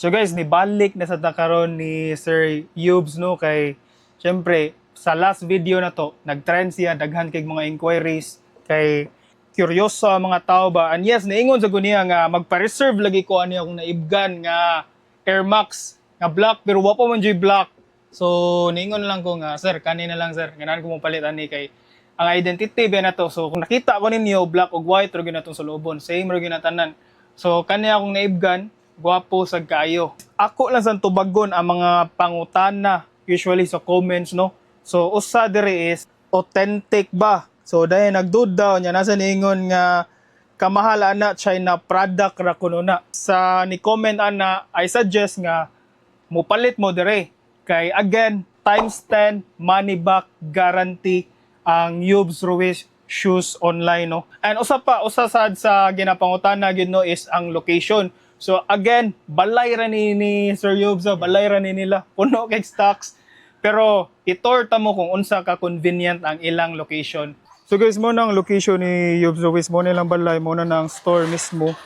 So guys, nibalik na sa takaron ni Sir Yubes no kay syempre sa last video na to, nag-trend siya daghan kay mga inquiries kay curious sa mga tao ba. And yes, naingon sa guniya nga magpa-reserve lagi ko ani akong naibgan nga Air Max nga black pero wa pa man jud black. So niingon lang ko nga sir kanina lang sir ganahan ko mo palit ani kay ang identity ba na to. So kung nakita ko ninyo black ug white ro ginatong sa lubon, same ro ginatanan. So kaniya akong naibgan gwapo sa kayo. Ako lang sa tubagon ang mga pangutana usually sa comments no. So usa dire is authentic ba? So dahil nagduda niya nasa ningon nga kamahal ana China product ra kuno na. Sa ni comment ana I suggest nga mupalit mo dire kay again times 10 money back guarantee ang Yubs Ruiz shoes online no. And usa pa usa sad sa ginapangutana gyud no is ang location. So again, balay ra ni, ni Sir oh, balay ra ni nila. Puno kay stocks. Pero itorta mo kung unsa ka convenient ang ilang location. So guys, mo na ang location ni Yubs Ruiz, mo na lang balay, mo na ang store mismo.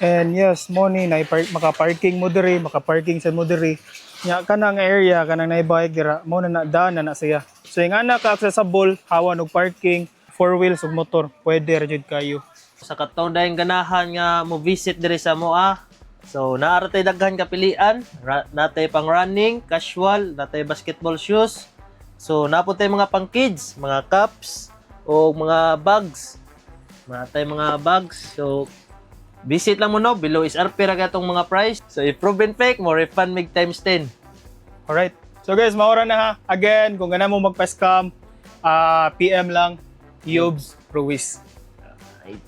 And yes, mo ni na maka-parking mo diri, maka-parking sa mo diri. Nya kanang area kanang naibike dira, mo na na daan na, siya. So yung ana ka accessible, hawan og parking, four wheels ug motor, pwede ra jud kayo. sa katong dahil ganahan nga mo visit diri sa Moa. So naara tay daghan ka pilian, Ra- natay pang running, casual, natay basketball shoes. So napod tay mga pang kids, mga cups o mga bags. Natay mga bags. So visit lang mo no, below is RP ra gatong mga price. So if proven fake, mo refund mig times 10. Alright. So guys, maura na ha. Again, kung gana mo magpa-scam, ah, PM lang, Yobs Ruiz. Right.